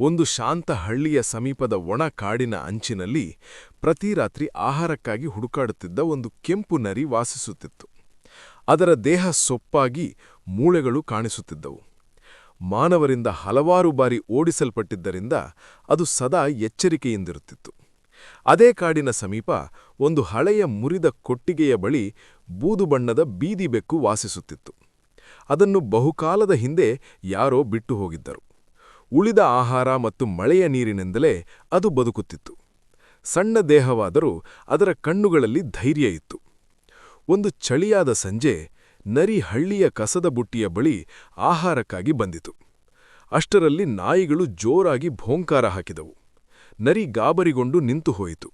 ಒಂದು ಶಾಂತ ಹಳ್ಳಿಯ ಸಮೀಪದ ಒಣ ಕಾಡಿನ ಅಂಚಿನಲ್ಲಿ ಪ್ರತಿ ರಾತ್ರಿ ಆಹಾರಕ್ಕಾಗಿ ಹುಡುಕಾಡುತ್ತಿದ್ದ ಒಂದು ಕೆಂಪು ನರಿ ವಾಸಿಸುತ್ತಿತ್ತು. ಅದರ ದೇಹ ಸೊಪ್ಪಾಗಿ ಮೂಳೆಗಳು ಕಾಣಿಸುತ್ತಿದ್ದವು. ಮಾನವರಿಂದ ಹಲವಾರು ಬಾರಿ ಓಡಿಸಲ್ಪಟ್ಟಿದ್ದರಿಂದ ಅದು ಸದಾ ಎಚ್ಚರಿಕೆಯಿಂದಿರುತ್ತಿತ್ತು. ಅದೇ ಕಾಡಿನ ಸಮೀಪ ಒಂದು ಹಳೆಯ ಮುರಿದ ಕೊಟ್ಟಿಗೆಯ ಬಳಿ ಬೂದು ಬಣ್ಣದ ಬೀದಿಬೆಕ್ಕು ವಾಸಿಸುತ್ತಿತ್ತು. ಅದನ್ನು ಬಹುಕಾಲದ ಹಿಂದೆ ಯಾರೋ ಬಿಟ್ಟು ಹೋಗಿದ್ದರು. ಉಳಿದ ಆಹಾರ ಮತ್ತು ಮಳೆಯ ನೀರಿನಿಂದಲೇ ಅದು ಬದುಕುತ್ತಿತ್ತು. ಸಣ್ಣ ದೇಹವಾದರೂ ಅದರ ಕಣ್ಣುಗಳಲ್ಲಿ ಧೈರ್ಯ ಇತ್ತು. ಒಂದು ಚಳಿಯಾದ ಸಂಜೆ ನರಿ ಹಳ್ಳಿಯ ಕಸದ ಬುಟ್ಟಿಯ ಬಳಿ ಆಹಾರಕ್ಕಾಗಿ ಬಂದಿತು. ಅಷ್ಟರಲ್ಲಿ ನಾಯಿಗಳು ಜೋರಾಗಿ ಭೋಂಕಾರ ಹಾಕಿದವು. ನರಿ ಗಾಬರಿಗೊಂಡು ನಿಂತು ಹೋಯಿತು.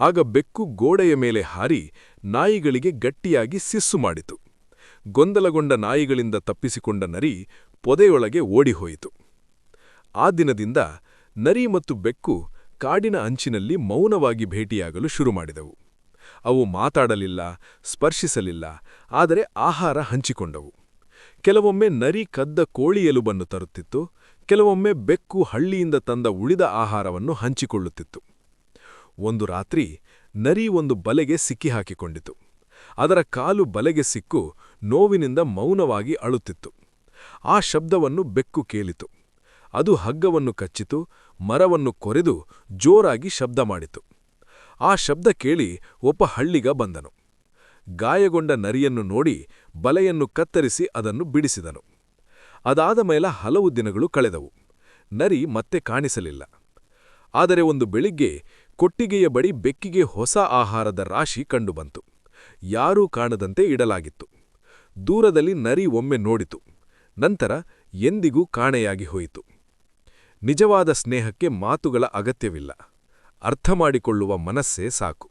ಆಗ ಬೆಕ್ಕು ಗೋಡೆಯ ಮೇಲೆ ಹಾರಿ ನಾಯಿಗಳಿಗೆ ಗಟ್ಟಿಯಾಗಿ ಸಿಸ್ಸು ಮಾಡಿತು. ಗೊಂದಲಗೊಂಡ ನಾಯಿಗಳಿಂದ ತಪ್ಪಿಸಿಕೊಂಡ ನರಿ ಪೊದೆಯೊಳಗೆ ಓಡಿಹೋಯಿತು. ಆ ದಿನದಿಂದ ನರಿ ಮತ್ತು ಬೆಕ್ಕು ಕಾಡಿನ ಅಂಚಿನಲ್ಲಿ ಮೌನವಾಗಿ ಭೇಟಿಯಾಗಲು ಶುರುಮಾಡಿದವು ಅವು ಮಾತಾಡಲಿಲ್ಲ, ಸ್ಪರ್ಶಿಸಲಿಲ್ಲ, ಆದರೆ ಆಹಾರ ಹಂಚಿಕೊಂಡವು. ಕೆಲವೊಮ್ಮೆ ನರಿ ಕದ್ದ ಕೋಳಿ ಎಲುಬನ್ನು ತರುತ್ತಿತ್ತು, ಕೆಲವೊಮ್ಮೆ ಬೆಕ್ಕು ಹಳ್ಳಿಯಿಂದ ತಂದ ಉಳಿದ ಆಹಾರವನ್ನು ಹಂಚಿಕೊಳ್ಳುತ್ತಿತ್ತು. ಒಂದು ರಾತ್ರಿ ನರಿ ಒಂದು ಬಲೆಗೆ ಸಿಕ್ಕಿಹಾಕಿಕೊಂಡಿತು ಅದರ ಕಾಲು ಬಲೆಗೆ ಸಿಕ್ಕು ನೋವಿನಿಂದ ಮೌನವಾಗಿ ಅಳುತ್ತಿತ್ತು. ಆ ಶಬ್ದವನ್ನು ಬೆಕ್ಕು ಕೇಳಿತು. ಅದು ಹಗ್ಗವನ್ನು ಕಚ್ಚಿತು, ಮರವನ್ನು ಕೊರೆದು ಜೋರಾಗಿ ಶಬ್ದ ಮಾಡಿತು. ಆ ಶಬ್ದ ಕೇಳಿ ಒಬ್ಬ ಹಳ್ಳಿಗ ಬಂದನು. ಗಾಯಗೊಂಡ ನರಿಯನ್ನು ನೋಡಿ ಬಲೆಯನ್ನು ಕತ್ತರಿಸಿ ಅದನ್ನು ಬಿಡಿಸಿದನು. ಅದಾದ ಮೇಲೆ ಹಲವು ದಿನಗಳು ಕಳೆದವು. ನರಿ ಮತ್ತೆ ಕಾಣಿಸಲಿಲ್ಲ. ಆದರೆ ಒಂದು ಬೆಳಿಗ್ಗೆ ಕೊಟ್ಟಿಗೆಯ ಬಳಿ ಬೆಕ್ಕಿಗೆ ಹೊಸ ಆಹಾರದ ರಾಶಿ ಕಂಡುಬಂತು. ಯಾರೂ ಕಾಣದಂತೆ ಇಡಲಾಗಿತ್ತು. ದೂರದಲ್ಲಿ ನರಿ ಒಮ್ಮೆ ನೋಡಿತು. ನಂತರ ಎಂದಿಗೂ ಕಾಣೆಯಾಗಿ ಹೋಯಿತು. ನಿಜವಾದ ಸ್ನೇಹಕ್ಕೆ ಮಾತುಗಳ ಅಗತ್ಯವಿಲ್ಲ. ಅರ್ಥಮಾಡಿಕೊಳ್ಳುವ ಮನಸ್ಸೇ ಸಾಕು.